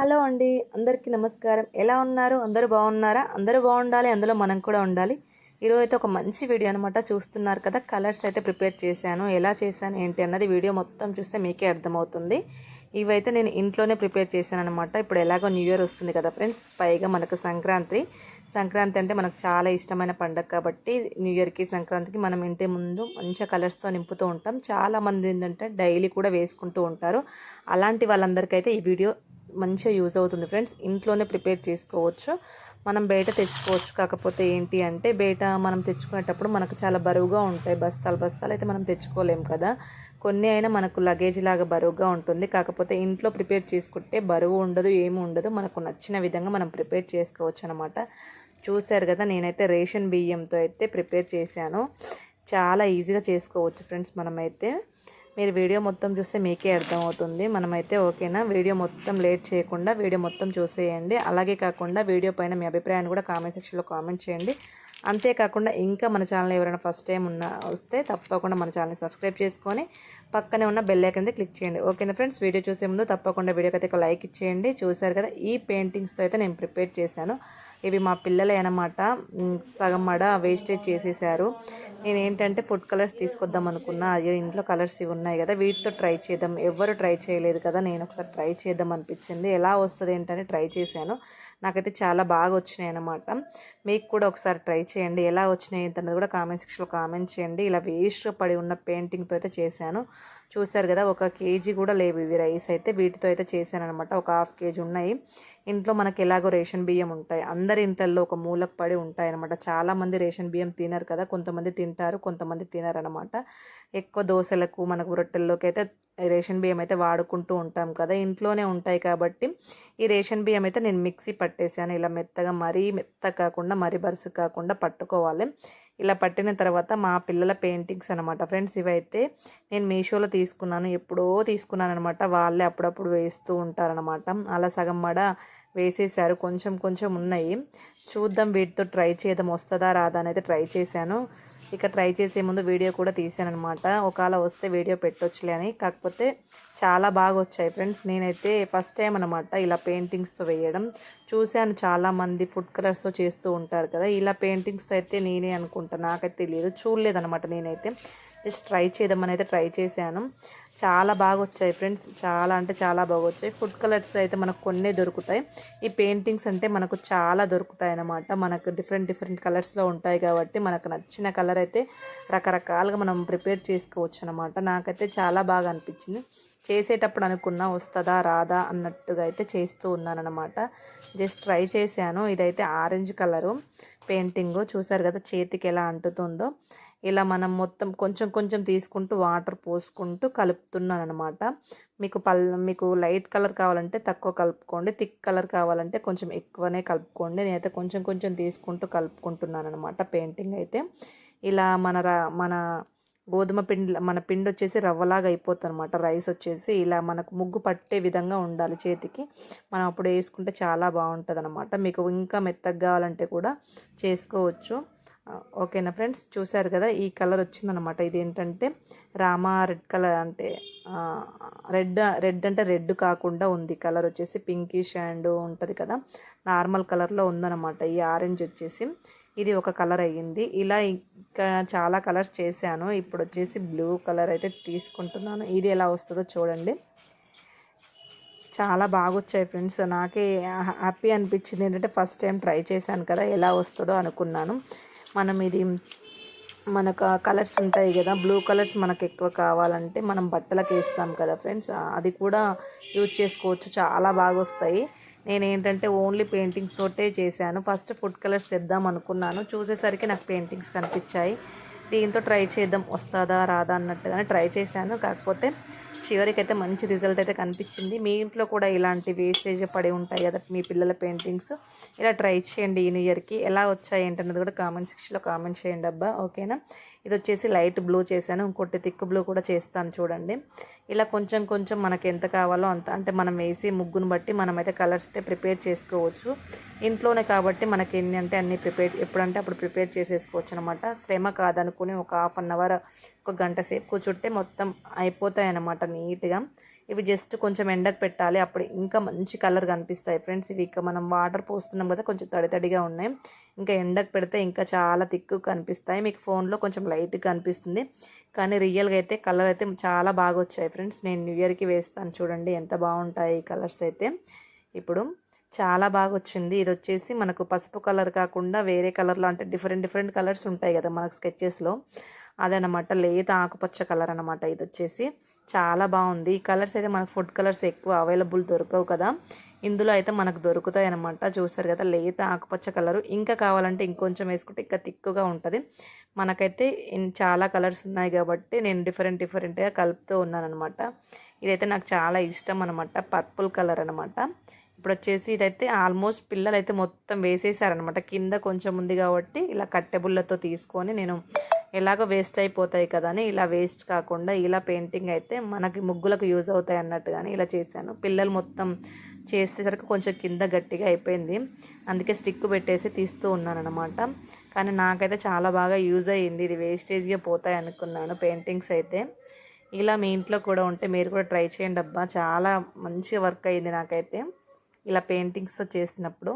Hello అండి అందరికీ నమస్కారం. ఎలా ఉన్నారు? అందరూ బాగున్నారా? అందరూ బాగుండాలి అందులో మనం కూడా ఉండాలి. ఈరోజు అయితే ఒక మంచి వీడియో అనమాట చూస్తున్నారు కదా కలర్స్ అయితే ప్రిపేర్ చేశాను. ఎలా చేశాను ఏంటి అన్నది వీడియో మొత్తం చూస్తే మీకే అర్థమవుతుంది. ఇవైతే నేను ఇంట్లోనే ప్రిపేర్ చేశాను అనమాట ఇప్పుడు ఎలాగో న్యూ ఇయర్ వస్తుంది కదా ఫ్రెండ్స్ పైగా మనకు సంక్రాంతి. సంక్రాంతి అంటే మనకు చాలా ఇష్టమైన పండగ కాబట్టి న్యూ ఇయర్కి సంక్రాంతికి మనం ఇంటి ముందు మంచిగా కలర్స్తో నింపుతూ ఉంటాం. చాలామంది ఏంటంటే డైలీ కూడా వేసుకుంటూ ఉంటారు. అలాంటి వాళ్ళందరికైతే ఈ వీడియో మంచిగా యూజ్ అవుతుంది ఫ్రెండ్స్. ఇంట్లోనే ప్రిపేర్ చేసుకోవచ్చు. మనం బయట తెచ్చుకోవచ్చు. కాకపోతే ఏంటి అంటే బయట మనం తెచ్చుకునేటప్పుడు మనకు చాలా బరువుగా ఉంటాయి. బస్తాలు బస్తాలు అయితే మనం తెచ్చుకోలేం కదా. కొన్ని అయినా మనకు లగేజ్ లాగా బరువుగా ఉంటుంది. కాకపోతే ఇంట్లో ప్రిపేర్ చేసుకుంటే బరువు ఉండదు ఏమి ఉండదు. మనకు నచ్చిన విధంగా మనం ప్రిపేర్ చేసుకోవచ్చు అనమాట చూశారు కదా నేనైతే రేషన్ బియ్యంతో అయితే ప్రిపేర్ చేశాను. చాలా ఈజీగా చేసుకోవచ్చు ఫ్రెండ్స్ మనమైతే. మీరు వీడియో మొత్తం చూస్తే మీకే అర్థమవుతుంది. మనమైతే ఓకేనా? వీడియో మొత్తం లేట్ చేయకుండా వీడియో మొత్తం చూసేయండి. అలాగే కాకుండా వీడియో పైన మీ అభిప్రాయాన్ని కూడా కామెంట్ సెక్షన్లో కామెంట్ చేయండి. అంతేకాకుండా ఇంకా మన ఛానల్ ఎవరైనా ఫస్ట్ టైం ఉన్న వస్తే తప్పకుండా మన ఛానల్ని సబ్స్క్రైబ్ చేసుకొని పక్కనే ఉన్న బెల్ ఐకన్ క్లిక్ చేయండి. ఓకేనా ఫ్రెండ్స్? వీడియో చూసే ముందు తప్పకుండా వీడియోకి అయితే ఒక లైక్ ఇచ్చేయండి. చూసారు కదా ఈ పెయింటింగ్స్తో అయితే నేను ప్రిపేర్ చేశాను. ఇవి మా పిల్లలే అనమాట సగం మడ వేస్టేజ్ చేసేసారు. నేనేంటంటే ఫుడ్ కలర్స్ తీసుకొద్దాం అనుకున్నా. అయ్యో ఇంట్లో కలర్స్ ఇవి ఉన్నాయి కదా వీటితో ట్రై చేద్దాం. ఎవరు ట్రై చేయలేదు కదా నేను ఒకసారి ట్రై చేద్దాం అనిపించింది. ఎలా వస్తుంది ఏంటని ట్రై చేశాను. నాకైతే చాలా బాగా వచ్చినాయి అనమాట మీకు కూడా ఒకసారి ట్రై చేయండి. ఎలా వచ్చినాయి అన్నది కూడా కామెంట్ సెక్షన్లో కామెంట్ చేయండి. ఇలా వేస్ట్ పడి ఉన్న పెయింటింగ్తో అయితే చేశాను. చూశారు కదా ఒక కేజీ కూడా లేవు ఇవి రైస్ అయితే. వీటితో అయితే చేశాను అనమాట ఒక హాఫ్ కేజీ ఉన్నాయి. ఇంట్లో మనకి ఎలాగో రేషన్ బియ్యం ఉంటాయి. అందరి ఇంట్లో ఒక మూలకు పడి ఉంటాయి అనమాట చాలామంది రేషన్ బియ్యం తినరు కదా. కొంతమంది తింటారు కొంతమంది తినరు అనమాట ఎక్కువ దోశలకు మనకు రొట్టెల్లోకి అయితే రేషన్ బియ్యం అయితే వాడుకుంటూ ఉంటాం కదా. ఇంట్లోనే ఉంటాయి కాబట్టి ఈ రేషన్ బియ్యం అయితే నేను మిక్సీ పట్టేసాను ఇలా మెత్తగా మరీ మెత్త కాకుండా మరీ బరుసు కాకుండా పట్టుకోవాలి. ఇలా పట్టిన తర్వాత మా పిల్లల పెయింటింగ్స్ అనమాట ఫ్రెండ్స్ ఇవైతే నేను మీషోలో తీసుకున్నాను. ఎప్పుడో తీసుకున్నాను అనమాట వాళ్ళే అప్పుడప్పుడు వేస్తూ ఉంటారనమాట అలా సగం మడ వేసేసారు. కొంచెం కొంచెం ఉన్నాయి. చూద్దాం వీటితో ట్రై చేద్దాం. వస్తుందా రాదా అనేది ట్రై చేశాను. ఇక ట్రై చేసే ముందు వీడియో కూడా తీసానమాట ఒకవేళ వస్తే వీడియో పెట్టొచ్చులే అని. కాకపోతే చాలా బాగా వచ్చాయి ఫ్రెండ్స్. నేనైతే ఫస్ట్ టైం అనమాట ఇలా పెయింటింగ్స్తో వేయడం. చూశాను చాలామంది ఫుడ్ కలర్స్తో చేస్తూ ఉంటారు కదా. ఇలా పెయింటింగ్స్తో అయితే నేనే అనుకుంటా. నాకైతే తెలియదు. చూడలేదనమాట నేనైతే. జస్ట్ ట్రై చేద్దామని అయితే ట్రై చేశాను. చాలా బాగా వచ్చాయి ఫ్రెండ్స్. చాలా అంటే చాలా బాగా వచ్చాయి ఫుడ్ కలర్స్ అయితే మనకు కొన్ని దొరుకుతాయి. ఈ పెయింటింగ్స్ అంటే మనకు చాలా దొరుకుతాయి అన్నమాట. మనకు డిఫరెంట్ డిఫరెంట్ కలర్స్లో ఉంటాయి కాబట్టి మనకు నచ్చిన కలర్ అయితే రకరకాలుగా మనం ప్రిపేర్ చేసుకోవచ్చు అనమాట నాకైతే చాలా బాగా అనిపించింది. చేసేటప్పుడు అనుకున్నా వస్తుందా రాదా అన్నట్టుగా అయితే చేస్తూ ఉన్నాను అనమాట జస్ట్ ట్రై చేశాను. ఇదైతే ఆరెంజ్ కలరు పెయింటింగ్. చూసారు కదా చేతికి ఎలా అంటుతుందో. ఇలా మనం మొత్తం కొంచెం కొంచెం తీసుకుంటూ వాటర్ పోసుకుంటూ కలుపుతున్నాను అనమాట మీకు పల్ మీకు లైట్ కలర్ కావాలంటే తక్కువ కలుపుకోండి థిక్ కలర్ కావాలంటే కొంచెం ఎక్కువనే కలుపుకోండి. నేనైతే కొంచెం కొంచెం తీసుకుంటూ కలుపుకుంటున్నాను అనమాట పెయింటింగ్ అయితే. ఇలా మన మన గోధుమ పిండి మన పిండి వచ్చేసి రవ్వలాగా అయిపోతుంది అనమాట రైస్ వచ్చేసి ఇలా మనకు ముగ్గు పట్టే విధంగా ఉండాలి చేతికి. మనం అప్పుడు వేసుకుంటే చాలా బాగుంటుంది అనమాట మీకు ఇంకా మెత్తగా కావాలంటే కూడా చేసుకోవచ్చు. ఓకేనా ఫ్రెండ్స్? చూశారు కదా ఈ కలర్ వచ్చిందనమాట ఇది ఏంటంటే రామా రెడ్ కలర్ అంటే రెడ్ రెడ్ అంటే రెడ్ కాకుండా ఉంది. కలర్ వచ్చేసి పింకిష్ అండ్ ఉంటుంది కదా నార్మల్ కలర్లో ఉందన్నమాట. ఈ ఆరెంజ్ వచ్చేసి ఇది ఒక కలర్ అయ్యింది. ఇలా ఇంకా చాలా కలర్స్ చేశాను. ఇప్పుడు వచ్చేసి బ్లూ కలర్ అయితే తీసుకుంటున్నాను. ఇది ఎలా వస్తుందో చూడండి. చాలా బాగా వచ్చాయి ఫ్రెండ్స్. నాకే హ్యాపీ అనిపించింది. ఏంటంటే ఫస్ట్ టైం ట్రై చేశాను కదా ఎలా వస్తుందో అనుకున్నాను. మనం ఇది మనకు కలర్స్ ఉంటాయి కదా బ్లూ కలర్స్ మనకు ఎక్కువ కావాలంటే మనం బట్టలకు వేస్తాం కదా ఫ్రెండ్స్. అది కూడా యూజ్ చేసుకోవచ్చు చాలా బాగా వస్తాయి నేను ఏంటంటే ఓన్లీ పెయింటింగ్స్ తోటే చేశాను. ఫస్ట్ ఫుడ్ కలర్స్ తెద్దాం అనుకున్నాను. చూసేసరికి నాకు పెయింటింగ్స్ కనిపించాయి. దీంతో ట్రై చేద్దాం వస్తుందా రాదా అన్నట్టుగానే ట్రై చేశాను. కాకపోతే చివరికైతే మంచి రిజల్ట్ అయితే కనిపించింది. మీ ఇంట్లో కూడా ఇలాంటి వేస్టేజ్ పడి ఉంటాయి కదా మీ పిల్లల పెయింటింగ్స్ ఇలా ట్రై చేయండి ఈ న్యూ ఇయర్కి ఎలా వచ్చాయి ఏంటన్నది కూడా కామెంట్ సెక్షన్లో కామెంట్ చేయండి అబ్బా. ఓకేనా ఇది వచ్చేసి లైట్ బ్లూ చేశాను ఇంకోటి థిక్ బ్లూ కూడా చేస్తాను చూడండి. ఇలా కొంచెం కొంచెం మనకి ఎంత కావాలో అంత అంటే మనం వేసి ముగ్గును బట్టి మనమైతే కలర్స్ అయితే ప్రిపేర్ చేసుకోవచ్చు. ఇంట్లోనే కాబట్టి మనకి ఎన్ని అంటే అన్ని ప్రిపేర్ ఎప్పుడంటే అప్పుడు ప్రిపేర్ చేసేసుకోవచ్చు అనమాట శ్రమ కాదనుకుని ఒక హాఫ్ అన్ అవర్ ఒక గంట సేపు కూర్చుంటే మొత్తం అయిపోతాయి అన్నమాట నీట్గా. ఇవి జస్ట్ కొంచెం ఎండకు పెట్టాలి. అప్పుడు ఇంకా మంచి కలర్ కనిపిస్తాయి ఫ్రెండ్స్. ఇవి ఇక మనం వాటర్ పోస్తున్నాం కదా కొంచెం తడి తడిగా ఉన్నాయి. ఇంకా ఎండకు పెడితే ఇంకా చాలా తిక్కు కనిపిస్తాయి. మీకు ఫోన్లో కొంచెం లైట్గా కనిపిస్తుంది. కానీ రియల్గా అయితే కలర్ అయితే చాలా బాగా వచ్చాయి ఫ్రెండ్స్. నేను న్యూ ఇయర్కి వేస్తాను చూడండి ఎంత బాగుంటాయి ఈ కలర్స్ అయితే. ఇప్పుడు చాలా బాగా వచ్చింది. ఇది వచ్చేసి మనకు పసుపు కలర్ కాకుండా వేరే కలర్లో అంటే డిఫరెంట్ డిఫరెంట్ కలర్స్ ఉంటాయి కదా మనకు స్కెచెస్లో. అదనమాట లేత ఆకుపచ్చ కలర్ అనమాట ఇది వచ్చేసి. చాలా బాగుంది. ఈ కలర్స్ అయితే మనకు ఫుడ్ కలర్స్ ఎక్కువ అవైలబుల్ దొరకవు కదా. ఇందులో అయితే మనకు దొరుకుతాయి అనమాట చూసారు కదా లేత ఆకుపచ్చ కలరు. ఇంకా కావాలంటే ఇంకొంచెం వేసుకుంటే ఇంకా తిక్కుగా ఉంటుంది. మనకైతే చాలా కలర్స్ ఉన్నాయి కాబట్టి నేను డిఫరెంట్ డిఫరెంట్గా కలుపుతూ ఉన్నాను అనమాట ఇదైతే నాకు చాలా ఇష్టం అనమాట పర్పుల్ కలర్ అనమాట ఇప్పుడు వచ్చేసి ఇదైతే ఆల్మోస్ట్ పిల్లలు అయితే మొత్తం వేసేసారనమాట కింద కొంచెం ఉంది కాబట్టి ఇలా కట్టెబుల్లతో తీసుకొని నేను ఎలాగో వేస్ట్ అయిపోతాయి కదా అని ఇలా వేస్ట్ కాకుండా ఇలా పెయింటింగ్ అయితే మనకి ముగ్గులకు యూజ్ అవుతాయి అన్నట్టుగానే ఇలా చేశాను. పిల్లలు మొత్తం చేసేసరికి కొంచెం కింద గట్టిగా అయిపోయింది. అందుకే స్టిక్ పెట్టేసి తీస్తూ ఉన్నాను అనమాట కానీ నాకైతే చాలా బాగా యూజ్ అయ్యింది. ఇది వేస్టేజ్గా పోతాయి అనుకున్నాను పెయింటింగ్స్ అయితే. ఇలా మీ ఇంట్లో కూడా ఉంటే మీరు కూడా ట్రై చేయండి అబ్బా. చాలా మంచిగా వర్క్ అయ్యింది నాకైతే. ఇలా పెయింటింగ్స్తో చేసినప్పుడు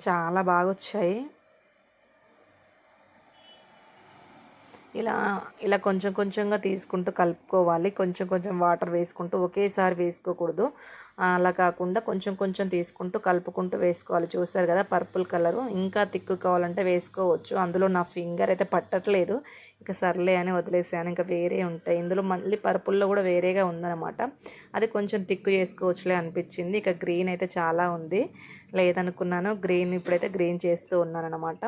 చాలా బాగా వచ్చాయి. ఇలా ఇలా కొంచెం కొంచెంగా తీసుకుంటూ కలుపుకోవాలి. కొంచెం కొంచెం వాటర్ వేసుకుంటూ ఒకేసారి వేసుకోకూడదు. అలా కాకుండా కొంచెం కొంచెం తీసుకుంటూ కలుపుకుంటూ వేసుకోవాలి. చూస్తారు కదా పర్పుల్ కలరు. ఇంకా తిక్కు కావాలంటే వేసుకోవచ్చు. అందులో నా ఫింగర్ అయితే పట్టట్లేదు. ఇక సర్లే అని వదిలేసాను. ఇంకా వేరే ఉంటాయి. ఇందులో మళ్ళీ పర్పుల్లో కూడా వేరేగా ఉందన్నమాట. అది కొంచెం తిక్కు చేసుకోవచ్చులే అనిపించింది. ఇక గ్రీన్ అయితే చాలా ఉంది. లేదనుకున్నాను. గ్రీన్ ఇప్పుడైతే గ్రీన్ చేస్తూ ఉన్నాను అనమాట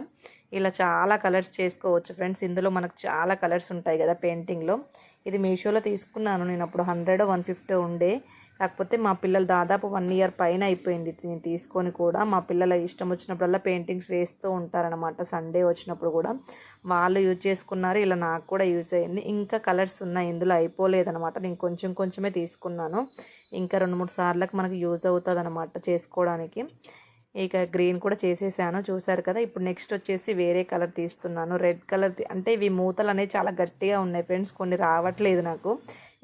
ఇలా చాలా కలర్స్ చేసుకోవచ్చు ఫ్రెండ్స్. ఇందులో మనకు చాలా కలర్స్ ఉంటాయి కదా పెయింటింగ్లో. ఇది మీషోలో తీసుకున్నాను. నేను అప్పుడు హండ్రెడ్ వన్ ఫిఫ్టీ ఉండే. కాకపోతే మా పిల్లలు దాదాపు వన్ ఇయర్ పైన అయిపోయింది. నేను తీసుకొని కూడా మా పిల్లల ఇష్టం వచ్చినప్పుడల్లా పెయింటింగ్స్ వేస్తూ ఉంటారనమాట సండే వచ్చినప్పుడు కూడా వాళ్ళు యూజ్ చేసుకున్నారు. ఇలా నాకు కూడా యూజ్ అయింది. ఇంకా కలర్స్ ఉన్నాయి. ఇందులో అయిపోలేదనమాట నేను కొంచెం కొంచెమే తీసుకున్నాను. ఇంకా రెండు మూడు సార్లకు మనకు యూజ్ అవుతుంది అనమాట చేసుకోవడానికి. ఇక గ్రీన్ కూడా చేసేసాను. చూసారు కదా? ఇప్పుడు నెక్స్ట్ వచ్చేసి వేరే కలర్ తీస్తున్నాను. రెడ్ కలర్ అంటే ఇవి మూతలు అనేవి చాలా గట్టిగా ఉన్నాయి ఫ్రెండ్స్ కొన్ని రావట్లేదు నాకు.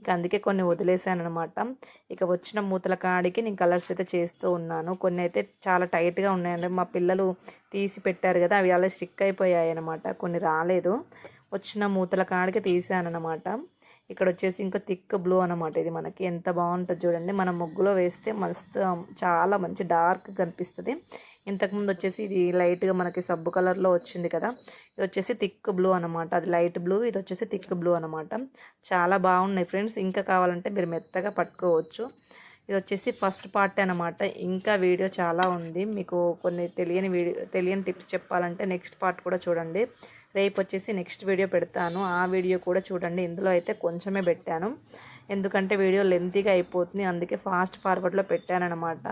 ఇక అందుకే కొన్ని వదిలేసాను అనమాట ఇక వచ్చిన మూతల కాడికి నేను కలర్స్ అయితే చేస్తూ ఉన్నాను. కొన్ని అయితే చాలా టైట్గా ఉన్నాయండి. మా పిల్లలు తీసి పెట్టారు కదా అవి అలా స్టిక్ అయిపోయాయి అనమాట కొన్ని రాలేదు. వచ్చిన మూతల కాడికి తీసాను అనమాట ఇక్కడ వచ్చేసి ఇంకా థిక్ బ్లూ అనమాట ఇది మనకి. ఎంత బాగుంటుంది చూడండి. మనం ముగ్గులో వేస్తే మస్తు చాలా మంచి డార్క్ కనిపిస్తుంది. ఇంతకుముందు వచ్చేసి ఇది లైట్గా మనకి సబ్బు కలర్లో వచ్చింది కదా ఇది వచ్చేసి థిక్ బ్లూ అనమాట అది లైట్ బ్లూ ఇది వచ్చేసి థిక్ బ్లూ అనమాట చాలా బాగున్నాయి ఫ్రెండ్స్ ఇంకా కావాలంటే మీరు మెత్తగా పట్టుకోవచ్చు. ఇది వచ్చేసి ఫస్ట్ పార్ట్ అనమాట ఇంకా వీడియో చాలా ఉంది. మీకు కొన్ని తెలియని వీడియో తెలియని టిప్స్ చెప్పాలంటే నెక్స్ట్ పార్ట్ కూడా చూడండి. రేపు వచ్చేసి నెక్స్ట్ వీడియో పెడతాను. ఆ వీడియో కూడా చూడండి. ఇందులో అయితే కొంచెమే పెట్టాను. ఎందుకంటే వీడియో లెంతీగా అయిపోతుంది. అందుకే ఫాస్ట్ ఫార్వర్డ్లో పెట్టానమాట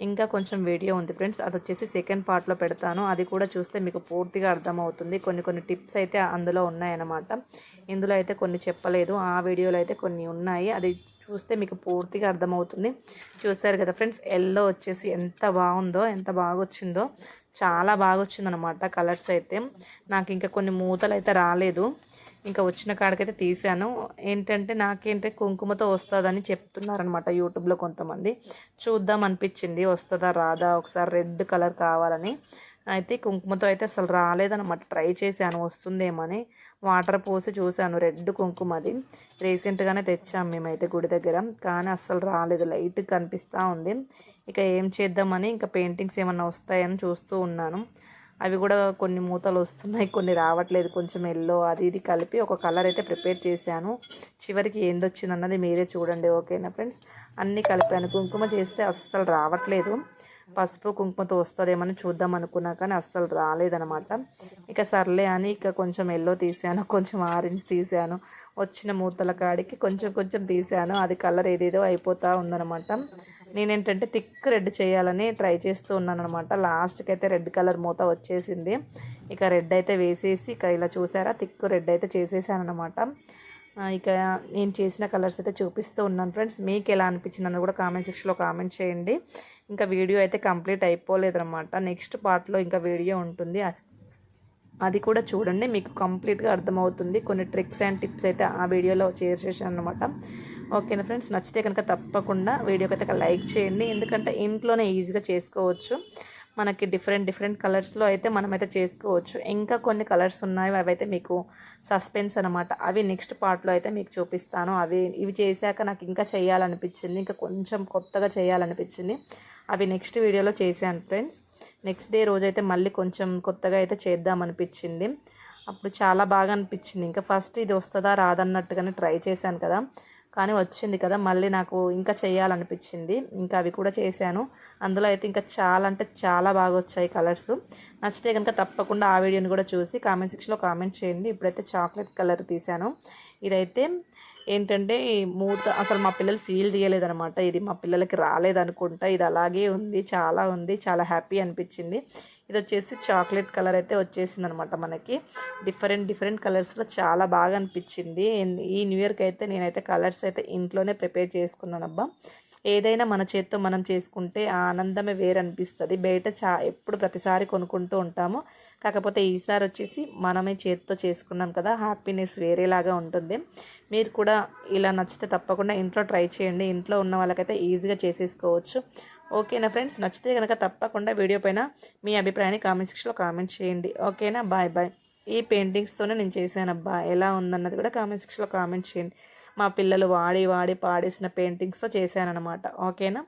ఇంకా కొంచెం వీడియో ఉంది ఫ్రెండ్స్. అది వచ్చేసి సెకండ్ పార్ట్లో పెడతాను. అది కూడా చూస్తే మీకు పూర్తిగా అర్థమవుతుంది. కొన్ని కొన్ని టిప్స్ అయితే అందులో ఉన్నాయన్నమాట. ఇందులో అయితే కొన్ని చెప్పలేదు. ఆ వీడియోలో అయితే కొన్ని ఉన్నాయి. అది చూస్తే మీకు పూర్తిగా అర్థమవుతుంది. చూస్తారు కదా ఫ్రెండ్స్ ఎల్లో వచ్చేసి ఎంత బాగుందో ఎంత బాగా వచ్చిందో చాలా బాగా వచ్చిందనమాట కలర్స్ అయితే. నాకు ఇంకా కొన్ని మూతలు అయితే రాలేదు. ఇంకా వచ్చిన కాడికైతే తీసాను. ఏంటంటే నాకేంటే కుంకుమతో వస్తుందని చెప్తున్నారనమాట యూట్యూబ్లో కొంతమంది. చూద్దాం అనిపించింది. వస్తుందా రాదా? ఒకసారి రెడ్ కలర్ కావాలని. అయితే కుంకుమతో అయితే అసలు రాలేదనమాట ట్రై చేశాను వస్తుందేమని. వాటర్ పోసి చూశాను రెడ్ కుంకుమది. రీసెంట్గానే తెచ్చాం మేమైతే గుడి దగ్గర. కానీ అస్సలు రాలేదు. లైట్ కనిపిస్తూ ఉంది. ఇక ఏం చేద్దామని ఇంకా పెయింటింగ్స్ ఏమన్నా వస్తాయని చూస్తూ ఉన్నాను. అవి కూడా కొన్ని మూతలు వస్తున్నాయి కొన్ని రావట్లేదు కొంచెం ఎల్లో అది ఇది కలిపి ఒక కలర్ అయితే ప్రిపేర్ చేశాను. చివరికి ఏందొచ్చిందన్నది మీరే చూడండి ఓకేనా ఫ్రెండ్స్ అన్నీ కలిపాను. కుంకుమ చేస్తే అస్సలు రావట్లేదు. పసుపు కుంకుమతో వస్తుందేమని చూద్దాం అనుకున్నా కానీ అస్సలు రాలేదనమాట ఇక సర్లే అని ఇక కొంచెం ఎల్లో తీసాను కొంచెం ఆరెంజ్ తీసాను వచ్చిన మూతల కాడికి కొంచెం కొంచెం తీసాను. అది కలర్ ఏదేదో అయిపోతూ ఉందనమాట నేనేంటంటే థిక్ రెడ్ చేయాలని ట్రై చేస్తూ ఉన్నాను అనమాట లాస్ట్కి అయితే రెడ్ కలర్ మూత వచ్చేసింది. ఇక రెడ్ అయితే వేసేసి ఇక ఇలా చూసారా? థిక్ రెడ్ అయితే చేసేసాను అనమాట ఇక నేను చేసిన కలర్స్ అయితే చూపిస్తూ ఉన్నాను ఫ్రెండ్స్. మీకు ఎలా అనిపించింది అన్నది కూడా కామెంట్ సెక్షన్లో కామెంట్ చేయండి. ఇంకా వీడియో అయితే కంప్లీట్ అయిపోలేదు అనమాట నెక్స్ట్ పార్ట్లో ఇంకా వీడియో ఉంటుంది. అది కూడా చూడండి. మీకు కంప్లీట్గా అర్థమవుతుంది. కొన్ని ట్రిక్స్ అండ్ టిప్స్ అయితే ఆ వీడియోలో షేర్ చేశాను అనమాట ఓకేనా ఫ్రెండ్స్ నచ్చితే కనుక తప్పకుండా వీడియోకి అయితే లైక్ చేయండి. ఎందుకంటే ఇంట్లోనే ఈజీగా చేసుకోవచ్చు. మనకి డిఫరెంట్ డిఫరెంట్ కలర్స్లో అయితే మనమైతే చేసుకోవచ్చు. ఇంకా కొన్ని కలర్స్ ఉన్నాయి అవి అయితే మీకు సస్పెన్స్ అనమాట అవి నెక్స్ట్ పార్ట్లో అయితే మీకు చూపిస్తాను. అవి ఇవి చేశాక నాకు ఇంకా చేయాలనిపించింది. ఇంకా కొంచెం కొత్తగా చేయాలనిపించింది. అవి నెక్స్ట్ వీడియోలో చేశాను ఫ్రెండ్స్ నెక్స్ట్ డే రోజైతే మళ్ళీ కొంచెం కొత్తగా అయితే చేద్దామనిపించింది. అప్పుడు చాలా బాగా అనిపించింది. ఇంకా ఫస్ట్ ఇది వస్తుందా రాదన్నట్టుగానే ట్రై చేశాను కదా. కానీ వచ్చింది కదా మళ్ళీ నాకు ఇంకా చేయాలనిపించింది. ఇంకా అవి కూడా చేశాను. అందులో అయితే ఇంకా చాలా అంటే చాలా బాగా వచ్చాయి కలర్స్. నచ్చితే కనుక తప్పకుండా ఆ వీడియోని కూడా చూసి కామెంట్ సెక్షన్లో కామెంట్ చేయండి. ఇప్పుడైతే చాక్లెట్ కలర్ తీశాను. ఇదైతే ఏంటంటే మూత అసలు మా పిల్లలు సీల్ తీయలేదనమాట ఇది మా పిల్లలకి రాలేదనుకుంటా ఇది అలాగే ఉంది చాలా ఉంది చాలా హ్యాపీ అనిపించింది. ఇది వచ్చేసి చాక్లెట్ కలర్ అయితే వచ్చేసింది అనమాట మనకి. డిఫరెంట్ డిఫరెంట్ కలర్స్లో చాలా బాగా అనిపించింది. ఈ న్యూ ఇయర్కి అయితే నేనైతే కలర్స్ అయితే ఇంట్లోనే ప్రిపేర్ చేసుకున్నాను అబ్బా ఏదైనా మన చేత్తో మనం చేసుకుంటే ఆ ఆనందమే వేరు అనిపిస్తుంది బయట చా ఎప్పుడు ప్రతిసారి కొనుక్కుంటూ ఉంటాము. కాకపోతే ఈసారి వచ్చేసి మనమే చేత్తో చేసుకున్నాం కదా హ్యాపీనెస్ వేరేలాగా ఉంటుంది. మీరు కూడా ఇలా నచ్చితే తప్పకుండా ఇంట్లో ట్రై చేయండి. ఇంట్లో ఉన్న వాళ్ళకైతే ఈజీగా చేసేసుకోవచ్చు. ఓకేనా ఫ్రెండ్స్? నచ్చితే కనుక తప్పకుండా వీడియో పైన మీ అభిప్రాయాన్ని కామెంట్ సెక్షన్లో కామెంట్ చేయండి. ఓకేనా? Bye bye. ఈ పెయింటింగ్స్తోనే నేను చేశానబ్బా ఎలా ఉందన్నది కూడా కామెంట్ సెక్షన్లో కామెంట్ చేయండి. మా పిల్లలు వాడి వాడి పాడేసిన పెయింటింగ్స్తో చేశానమాట ఓకేనా?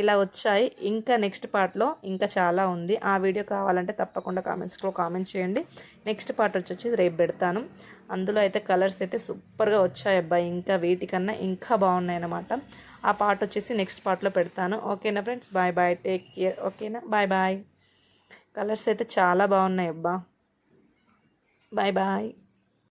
ఇలా వచ్చాయి. ఇంకా నెక్స్ట్ పార్ట్లో ఇంకా చాలా ఉంది. ఆ వీడియో కావాలంటే తప్పకుండా కామెంట్స్లో కామెంట్ చేయండి. నెక్స్ట్ పార్ట్ వచ్చి రేపు పెడతాను. అందులో అయితే కలర్స్ అయితే సూపర్గా వచ్చాయి అబ్బాయి ఇంకా వీటికన్నా ఇంకా బాగున్నాయి అన్నమాట. ఆ పార్ట్ వచ్చేసి నెక్స్ట్ పార్ట్లో పెడతాను. ఓకేనా friends bye bye take care ఓకేనా? బాయ్ బాయ్ కలర్స్ అయితే చాలా బాగున్నాయి అబ్బా. Bye bye